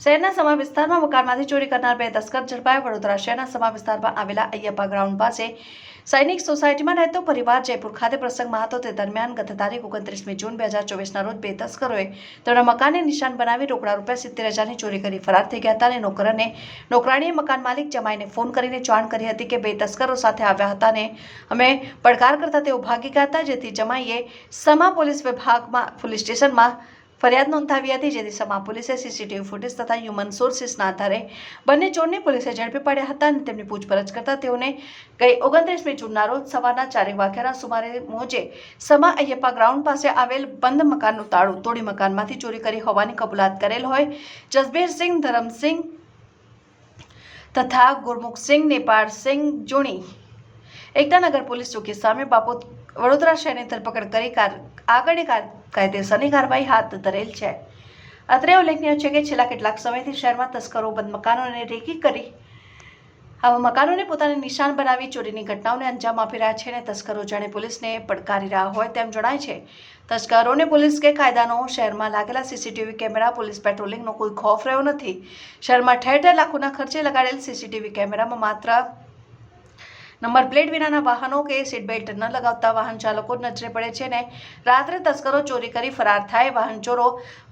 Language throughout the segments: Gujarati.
શહેરના સમા વિસ્તારમાં મકાનમાંથી ચોરી કરનાર બે તસ્કર ઝડપાયા. વડોદરા શહેરના સમા વિસ્તારમાં આવેલા અયપ્પા ગ્રાઉન્ડ પાસે સૈનિક સોસાયટીમાં રહેતો પરિવાર જયપુર ખાતે પ્રસંગમાં હતો. તે દરમિયાન ગત તારીખ ઓગણત્રીસમી જૂન બે હજાર ચોવીસના રોજ બે તસ્કરોએ તેમના મકાનને નિશાન બનાવી રોકડા રૂપિયા સિત્તેર હજારની ચોરી કરી ફરાર થઈ ગયા હતા અને નોકર અને નોકરાણીએ મકાન માલિક જમાઈને ફોન કરીને જાણ કરી હતી કે બે તસ્કરો સાથે આવ્યા હતા અને અમે પડકાર કરતા તેઓ ભાગી ગયા હતા. જેથી જમાઈએ સમા પોલીસ વિભાગમાં, પોલીસ સ્ટેશનમાં ફરિયાદ નોંધાવી હતી જેથી સમા પોલીસે સીસીટીવી ફૂટેજ તથા હ્યુમન સોર્સિસના આધારે બંને ચોરને પોલીસે ઝડપી પાડ્યા હતા અને તેમની પૂછપરછ કરતા તેઓને ગઈ ઓગણત્રીસમી જૂનના રોજ સવારના ચારેક વાગ્યાના સુમારે મોજે સમા અય્યપ્પા ગ્રાઉન્ડ પાસે આવેલ બંધ મકાનનું તાળું તોડી મકાનમાંથી ચોરી કરી હોવાની કબૂલાત કરેલ હોય. જસબીરસિંહ ધરમસિંહ તથા ગુરમુખસિંહ નેપાળસિંહ જુણી એકતાનગર પોલીસ ચોકી સામે બાપુ વડોદરા શહેરની ધરપકડ કરી કાર- આગળની કાર- કાયદેસરની કાર્યવાહી હાથ ધરેલ છે. અત્રે ઉલ્લેખનીય છે કે છેલ્લા કેટલાક સમયથી શહેરમાં તસ્કરો, બંધ મકાનોને રેકી કરી આવા મકાનોને પોતાને નિશાન બનાવી ચોરીની ઘટનાઓને અંજામ આપી રહ્યા છે અને તસ્કરો જાણે પોલીસને પડકારી રહ્યા હોય તેમ જણાય છે. તસ્કરોને પોલીસ કે કાયદાનો શહેરમાં લાગેલા સીસીટીવી કેમેરા, પોલીસ પેટ્રોલિંગનો કોઈ ખોફ રહ્યો નથી. શહેરમાં ઠેર ઠેર લાખોના ખર્ચે લગાડેલ સીસીટીવી કેમેરામાં માત્ર નંબર પ્લેટ વિનાના વાહનો કે સીટ બેલ્ટ ન લગાવતા વાહન ચાલકો નજરે પડે છે ને રાત્રે તસ્કરો ચોરી કરી ફરાર થાય. વાહન ચોરો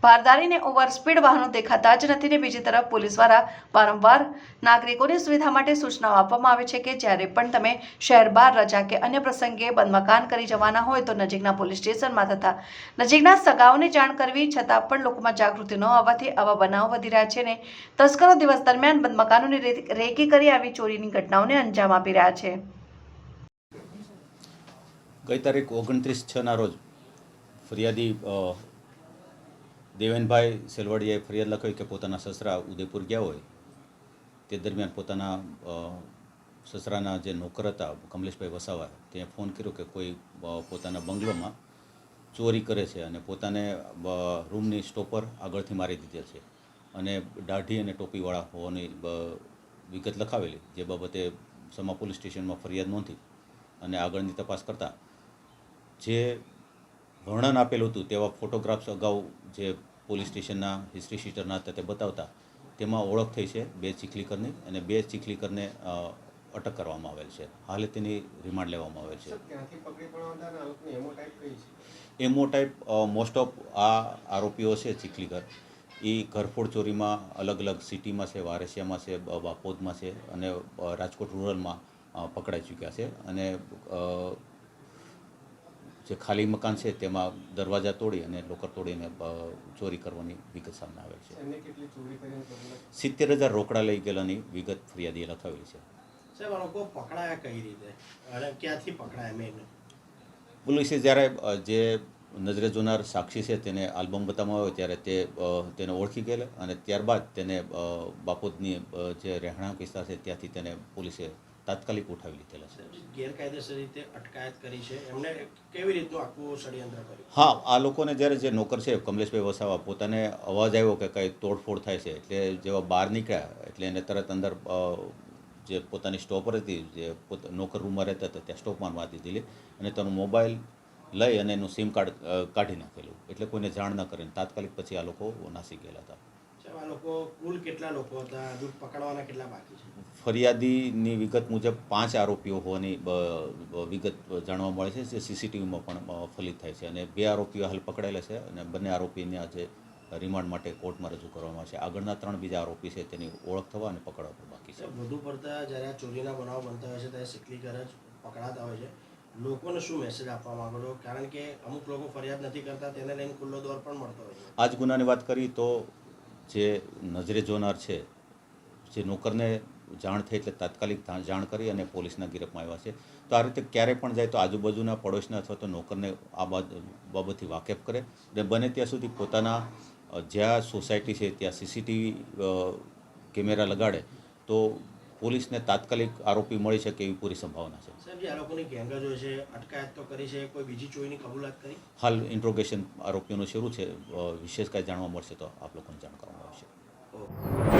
ભારદારીને ઓવર સ્પીડ વાહનો દેખાતા જ નથી ને બીજી તરફ પોલીસ દ્વારા વારંવાર નાગરિકોની સુવિધા માટે સૂચનાઓ આપવામાં આવે છે કે જ્યારે પણ તમે શહેર બહાર રજા કે અન્ય પ્રસંગે બંધમકાન કરી જવાના હોય તો નજીકના પોલીસ સ્ટેશનમાં થતા નજીકના સગાઓને જાણ કરવી છતાં પણ લોકોમાં જાગૃતિ ન આવવાથી આવા બનાવો વધી રહ્યા છે ને તસ્કરો દિવસ દરમિયાન બંધમકાનોની રેકી કરી આવી ચોરીની ઘટનાઓને અંજામ આપી રહ્યા છે. ગઈ તારીખ ઓગણત્રીસ છના રોજ ફરિયાદી દેવેનભાઈ સેલવાડીયાએ ફરિયાદ લખાવી કે પોતાના સસરા ઉદયપુર ગયા હોય, તે દરમિયાન પોતાના સસરાના જે નોકર હતા કમલેશભાઈ વસાવા ત્યાં ફોન કર્યો કે કોઈ પોતાના બંગલોમાં ચોરી કરે છે અને પોતાને રૂમની સ્ટોપર આગળથી મારી દીધે છે અને દાઢી અને ટોપીવાળા હોવાની વિગત લખાવેલી, જે બાબતે સમા પોલીસ સ્ટેશનમાં ફરિયાદ નોંધી અને આગળની તપાસ કરતાં જે વર્ણન આપેલું હતું તેવા ફોટોગ્રાફ્સ અગાઉ જે પોલીસ સ્ટેશનના હિસ્ટ્રી શીટરના હતા તે બતાવતા તેમાં ઓળખ થઈ છે બે ચીખલીકરની અને બે ચીખલીકરને અટક કરવામાં આવેલ છે. હાલે તેની રિમાન્ડ લેવામાં આવેલ છે. એમો ટાઈપ મોસ્ટ ઓફ આ આરોપીઓ છે ચીખલીકર. એ ઘરફોડ ચોરીમાં અલગ અલગ સિટીમાં છે વારેસિયામાં છે બાપોદમાં છે અને રાજકોટ રૂરલમાં પકડાઈ ચૂક્યા છે અને જે ખાલી મકાન છે તેમાં દરવાજા તોડી અને લોકર તોડીને ચોરી કરવાની વિગત સામે આવેલ છે. સિત્તેર હજાર રોકડા લઈ ગયેલાની વિગત ફરિયાદીએ લખાવેલી છે. સાહેબ આ લોકો પકડાયા કઈ રીતે? અને ક્યાંથી પકડાયા મેં પોલીસે જ્યારે જે નજરે જોનાર સાક્ષી છે તેને આલ્બમ બતાવવામાં આવ્યો ત્યારે તે તેને ઓળખી ગયેલા અને ત્યારબાદ તેને બાપોદની જે રહેણાંક વિસ્તાર છે ત્યાંથી તેને પોલીસે તાત્કાલિક ઉઠાવી લીધેલા છે. ગેરકાયદેસર રીતે અટકાયત કરી છે. એમને કેવી રીતનું આખું ષડયંત્ર કર્યું? હા આ લોકોને જ્યારે જે નોકર છે કમલેશભાઈ વસાવા પોતાને અવાજ આવ્યો કે કંઈ તોડફોડ થાય છે એટલે જેવા બહાર નીકળ્યા એટલે એને તરત અંદર જે પોતાની સ્ટોપર હતી જે પોત નોકર રૂમમાં રહેતા હતા ત્યાં સ્ટોપમાં મારી દીધેલી અને તેનો મોબાઈલ લઈ અને એનું સિમ કાર્ડ કાઢી નાખેલું. એટલે કોઈને જાણ ન કરીને તાત્કાલિક પછી આ લોકો નાસી ગયેલા હતા. લોકો કુલ કેટલા લોકો હતા? દૂધ પકડવાના કેટલા બાકી છે? ફરિયાદીની વિગત મુજબ પાંચ આરોપીઓ હોવાની વિગત જાણવા મળે છે જે સીસીટીવીમાં પણ ફલિત થાય છે. અને બે આરોપીઓ હાલ પકડાયેલા છે અને બંને આરોપીને આજે રિમાન્ડ માટે કોર્ટમાં રજૂ કરવામાં આવશે આગળના ત્રણ બીજા આરોપી છે તેની ઓળખ થવા અને પકડવા પણ બાકી છે. વધુ પડતા જ્યારે આ ચોરીના બનાવ બનતા હોય છે ત્યારે સિકલી ઘરે જ પકડાતા હોય છે. લોકોને શું મેસેજ આપવા માંગો છો? કારણ કે અમુક લોકો ફરિયાદ નથી કરતા તેને લઈને ખુલ્લો દોર પણ મળતો હોય આજ ગુનાની વાત કરી તો જે નજરે જોનાર છે, જે નોકરને જાણ થઈ એટલે તાત્કાલિક જાણ કરી અને પોલીસના ગિરફમાં આવ્યા છે. તો આ રીતે ક્યારે પણ જાય તો આજુબાજુના પડોશના અથવા તો નોકરને આ બાબતથી વાકેફ કરે અને બને ત્યાં સુધી પોતાના જ્યાં સોસાયટી છે ત્યાં સીસીટીવી કેમેરા લગાડે તો પોલીસને તાત્કાલિક આરોપી મળી શકે એવી પૂરી સંભાવના છે. સાહેબ જે આ લોકોની ગેંગ છે અટકાયત તો કરી છે કોઈ બીજી ચોરીની કબૂલાત કરી? હાલ ઇન્ટ્રોગેશન આરોપીઓનું શરૂ છે. વિશેષ કાંઈ જાણવા મળશે તો આપ લોકોને જાણ કરવામાં આવશે.